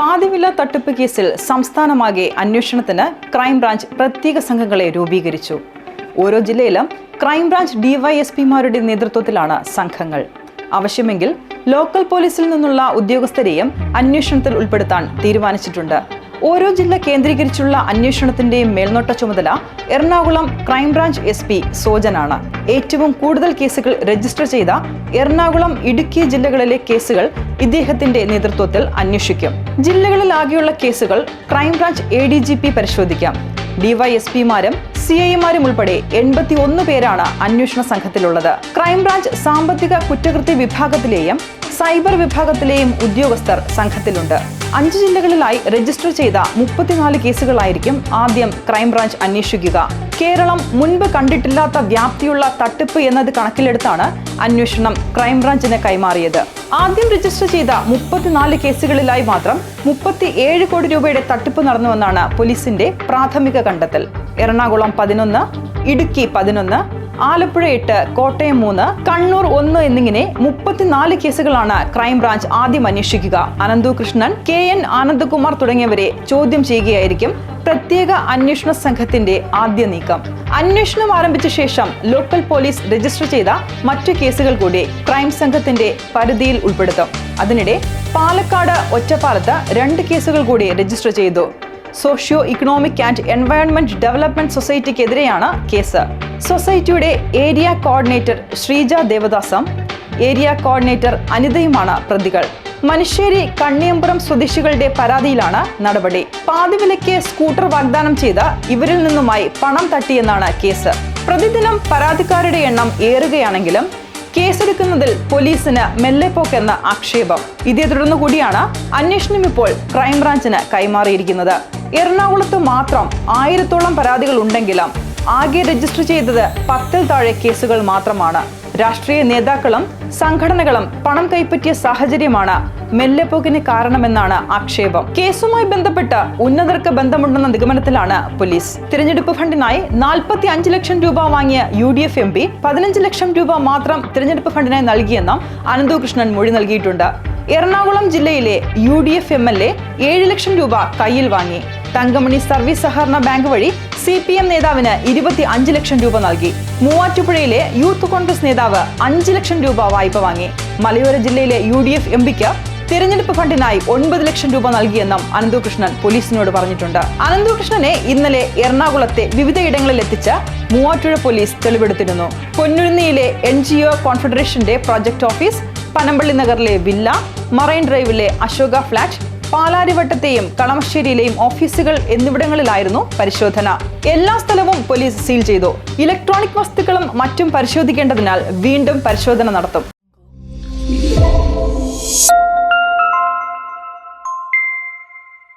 പാതിവില തട്ടിപ്പ് കേസിൽ സംസ്ഥാനമാകെ അന്വേഷണത്തിന് ക്രൈംബ്രാഞ്ച് പ്രത്യേക സംഘങ്ങളെ രൂപീകരിച്ചു. ഓരോ ജില്ലയിലും ക്രൈംബ്രാഞ്ച് ഡിവൈഎസ്പിമാരുടെ നേതൃത്വത്തിലാണ് സംഘങ്ങൾ. ആവശ്യമെങ്കിൽ ലോക്കൽ പോലീസിൽ നിന്നുള്ള ഉദ്യോഗസ്ഥരെയും അന്വേഷണത്തിൽ ഉൾപ്പെടുത്താൻ തീരുമാനിച്ചിട്ടുണ്ട്. ഓരോ ജില്ല കേന്ദ്രീകരിച്ചുള്ള അന്വേഷണത്തിന്റെയും മേൽനോട്ട ചുമതല Ernakulam crime branch S P സോജനാണ്. ഏറ്റവും കൂടുതൽ കേസുകൾ രജിസ്റ്റർ ചെയ്ത എറണാകുളം ഇടുക്കി ജില്ലകളിലെ കേസുകൾ ഇദ്ദേഹത്തിന്റെ നേതൃത്വത്തിൽ അന്വേഷിക്കും. ജില്ലകളിലാകെയുള്ള കേസുകൾ crime branch A D G P പരിശോധിക്കാം. ഡിവൈഎസ്പിമാരും സി ഐമാരും ഉൾപ്പെടെ എൺപത്തി ഒന്ന് പേരാണ് അന്വേഷണ സംഘത്തിലുള്ളത്. ക്രൈംബ്രാഞ്ച് സാമ്പത്തിക കുറ്റകൃത്യ വിഭാഗത്തിലെയും സൈബർ വിഭാഗത്തിലെയും ഉദ്യോഗസ്ഥർ സംഘത്തിലുണ്ട്. അഞ്ച് ജില്ലകളിലായി രജിസ്റ്റർ ചെയ്ത മുപ്പത്തിനാല് കേസുകളായിരിക്കും ആദ്യം ക്രൈംബ്രാഞ്ച് അന്വേഷിക്കുക. കേരളം മുൻപ് കണ്ടിട്ടില്ലാത്ത വ്യാപ്തിയുള്ള തട്ടിപ്പ് എന്നത് കണക്കിലെടുത്താണ് അന്വേഷണം ക്രൈംബ്രാഞ്ചിന് കൈമാറിയത്. ആദ്യം രജിസ്റ്റർ ചെയ്ത മുപ്പത്തിനാല് കേസുകളിലായി മാത്രം മുപ്പത്തി ഏഴ് കോടി രൂപയുടെ തട്ടിപ്പ് നടന്നുവെന്നാണ് പോലീസിന്റെ പ്രാഥമിക കണ്ടെത്തൽ. എറണാകുളം പതിനൊന്ന് ഇടുക്കി പതിനൊന്ന് ആലപ്പുഴ എട്ട് കോട്ടയം മൂന്ന് കണ്ണൂർ ഒന്ന് എന്നിങ്ങനെ മുപ്പത്തിനാല് കേസുകളാണ് ക്രൈംബ്രാഞ്ച് ആദ്യം അന്വേഷിക്കുക. അനന്തു കൃഷ്ണൻ കെ എൻ ആനന്ദകുമാർ തുടങ്ങിയവരെ ചോദ്യം ചെയ്യുകയായിരിക്കും പ്രത്യേക അന്വേഷണ സംഘത്തിന്റെ ആദ്യ നീക്കം. അന്വേഷണം ആരംഭിച്ച ശേഷം ലോക്കൽ പോലീസ് രജിസ്റ്റർ ചെയ്ത മറ്റു കേസുകൾ കൂടി ക്രൈം സംഘത്തിന്റെ പരിധിയിൽ ഉൾപ്പെടുത്തും. അതിനിടെ പാലക്കാട് ഒറ്റപ്പാലത്ത് രണ്ട് കേസുകൾ കൂടി രജിസ്റ്റർ ചെയ്തു. Socio economic and environment development സൊസൈറ്റിക്കെതിരെയാണ് case. സൊസൈറ്റിയുടെ area coordinator Sreeja Devadasam area coordinator അനിതയുമാണ് പ്രതികൾ. മനുഷ്യേരി കണ്ണിയമ്പുറം സ്വദേശികളുടെ പരാതിയിലാണ് നടപടി. പാതിവിലയ്ക്ക് സ്കൂട്ടർ വാഗ്ദാനം ചെയ്ത ഇവരിൽ നിന്നുമായി പണം തട്ടിയെന്നാണ് കേസ്. പ്രതിദിനം പരാതിക്കാരുടെ എണ്ണം ഏറുകയാണെങ്കിലും കേസെടുക്കുന്നതിൽ പോലീസിന് മെല്ലെപ്പോക്കെന്ന ആക്ഷേപം. ഇതേ തുടർന്നു കൂടിയാണ് അന്വേഷണം ഇപ്പോൾ ക്രൈംബ്രാഞ്ചിന് കൈമാറിയിരിക്കുന്നത്. എറണാകുളത്ത് മാത്രം ആയിരത്തോളം പരാതികൾ ഉണ്ടെങ്കിലും ആകെ രജിസ്റ്റർ ചെയ്തത് പത്തിൽ താഴെ കേസുകൾ മാത്രമാണ്. രാഷ്ട്രീയ നേതാക്കളും സംഘടനകളും പണം കൈപ്പറ്റിയ സാഹചര്യമാണ് മെല്ലെപ്പോക്കിന് കാരണമെന്നാണ് ആക്ഷേപം. കേസുമായി ബന്ധപ്പെട്ട് ഉന്നതർക്ക് ബന്ധമുണ്ടെന്ന നിഗമനത്തിലാണ് പോലീസ്. തിരഞ്ഞെടുപ്പ് ഫണ്ടിനായി നാൽപ്പത്തി അഞ്ച് ലക്ഷം രൂപ വാങ്ങിയ U D F M P പതിനഞ്ച് ലക്ഷം രൂപ മാത്രം തിരഞ്ഞെടുപ്പ് ഫണ്ടിനായി നൽകിയെന്നും അനന്തകൃഷ്ണൻ മൊഴി നൽകിയിട്ടുണ്ട്. എറണാകുളം ജില്ലയിലെ U D F M L A ഏഴ് ലക്ഷം രൂപ കയ്യിൽ വാങ്ങി. തങ്കമണി സർവീസ് സഹകരണ ബാങ്ക് വഴി സി പി എം നേതാവിന് ഇരുപത്തി അഞ്ച് ലക്ഷം രൂപ നൽകി. മൂവാറ്റുപുഴയിലെ യൂത്ത് കോൺഗ്രസ് നേതാവ് അഞ്ച് ലക്ഷം രൂപ വായ്പ വാങ്ങി. മലയോര ജില്ലയിലെ യു ഡി എഫ് എം പിക്ക് തിരഞ്ഞെടുപ്പ് ഫണ്ടിനായി ഒൻപത് ലക്ഷം രൂപ നൽകിയെന്നും അനന്തകൃഷ്ണൻ പോലീസിനോട് പറഞ്ഞിട്ടുണ്ട്. അനന്തകൃഷ്ണനെ ഇന്നലെ എറണാകുളത്തെ വിവിധയിടങ്ങളിൽ എത്തിച്ച് മൂവാറ്റുപുഴ പോലീസ് തെളിവെടുത്തിരുന്നു. പൊന്നുരുന്നിയിലെ എൻ ജി ഒ കോൺഫെഡറേഷന്റെ പ്രോജക്ട് ഓഫീസ് പനമ്പള്ളി നഗറിലെ വില്ല മറൈൻ ഡ്രൈവിലെ അശോക ഫ്ലാറ്റ് പാലാരിവട്ടത്തെയും കളമശ്ശേരിയിലെയും ഓഫീസുകൾ എന്നിവിടങ്ങളിലായിരുന്നു പരിശോധന. എല്ലാ സ്ഥലവും പോലീസ് സീൽ ചെയ്തു. ഇലക്ട്രോണിക് വസ്തുക്കളും മറ്റും പരിശോധിക്കേണ്ടതിനാൽ വീണ്ടും പരിശോധന നടത്തും.